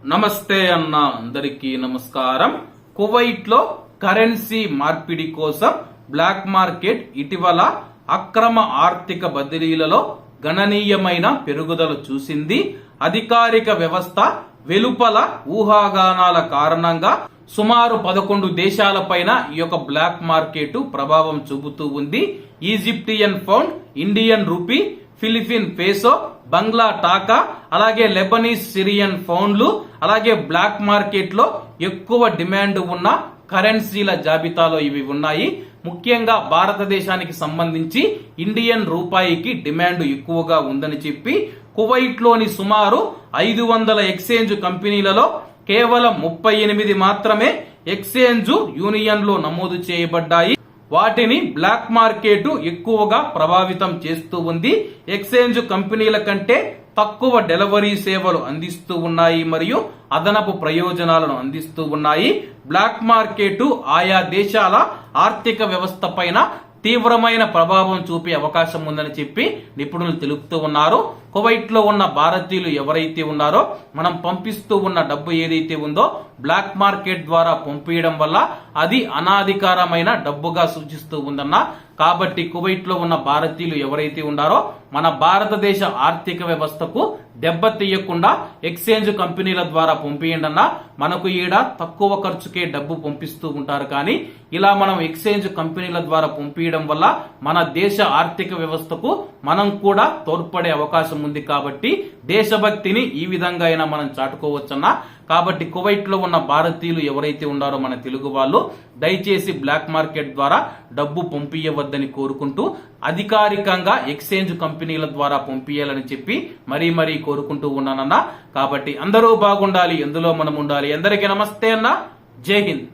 నమస్తే అన్న అందరికీ నమస్కారం. కువైట్లో కరెన్సీ మార్పిడి కోసం బ్లాక్ మార్కెట్ ఇటీవల అక్రమ ఆర్థిక బదిలీలలో గణనీయమైన పెరుగుదల చూసింది. అధికారిక వ్యవస్థ వెలుపల ఊహాగానాల కారణంగా సుమారు పదకొండు దేశాలపైన ఈ యొక్క బ్లాక్ మార్కెట్ ప్రభావం చూపుతూ ఉంది. Egyptian pound Indian rupee Philippine peso Bangla taka అలాగే లెబనీస్ సిరియన్ పౌండ్లు అలాగే బ్లాక్ మార్కెట్లో ఎక్కువ డిమాండ్ ఉన్న కరెన్సీల జాబితాలో ఇవి ఉన్నాయి. ముఖ్యంగా భారతదేశానికి సంబంధించి ఇండియన్ రూపాయికి డిమాండ్ ఎక్కువగా ఉందని చెప్పి కువైట్లోని సుమారు ఐదు వందల ఎక్స్చేంజ్ కంపెనీలలో కేవలం ముప్పై ఎనిమిది మాత్రమే ఎక్స్చేంజ్ యూనియన్లో నమోదు చేయబడ్డాయి. వాటిని బ్లాక్ మార్కెట్ ఎక్కువగా ప్రభావితం చేస్తూ ఉంది. ఎక్స్చేంజ్ కంపెనీల కంటే తక్కువ డెలివరీ సేవలు అందిస్తూ ఉన్నాయి మరియు అదనపు ప్రయోజనాలను అందిస్తూ ఉన్నాయి. బ్లాక్ మార్కెట్ ఆయా దేశాల ఆర్థిక వ్యవస్థ పైన తీవ్రమైన ప్రభావం చూపే అవకాశం ఉందని చెప్పి నిపుణులు తెలుపుతూ ఉన్నారు. కువైట్లో ఉన్న భారతీయులు ఎవరైతే ఉన్నారో మనం పంపిస్తూ ఉన్న డబ్బు ఏదైతే ఉందో బ్లాక్ మార్కెట్ ద్వారా పంపించడం వల్ల అది అనాధికారమైన డబ్బుగా సూచిస్తూ ఉందన్న. కాబట్టి కువైట్లో ఉన్న భారతీయులు ఎవరైతే ఉన్నారో మన భారతదేశ ఆర్థిక వ్యవస్థకు దెబ్బ తీయకుండా ఎక్స్చేంజ్ కంపెనీల ద్వారా పంపియండి మనకు ఈడ తక్కువ ఖర్చుకే డబ్బు పంపిస్తూ ఉంటారు కానీ ఇలా మనం ఎక్స్చేంజ్ కంపెనీల ద్వారా పంపించడం వల్ల మన దేశ ఆర్థిక వ్యవస్థకు మనం కూడా తోడ్పడే అవకాశం ఉంది కాబట్టి దేశభక్తిని ఈ విధంగా అయినా మనం చాటుకోవచ్చన్నా. కాబట్టి కువైట్లో ఉన్న భారతీయులు ఎవరైతే ఉన్నారో మన తెలుగు వాళ్ళు దయచేసి బ్లాక్ మార్కెట్ ద్వారా డబ్బు పంపించవద్దని కోరుకుంటూ అధికారికంగా ఎక్స్చేంజ్ కంపెనీల ద్వారా పంపించాలని చెప్పి మరీ మరీ కోరుకుంటూ ఉన్నానన్నా. కాబట్టి అందరూ బాగుండాలి ఎందులో మనం ఉండాలి. అందరికీ నమస్తే అన్న. జై హింద్.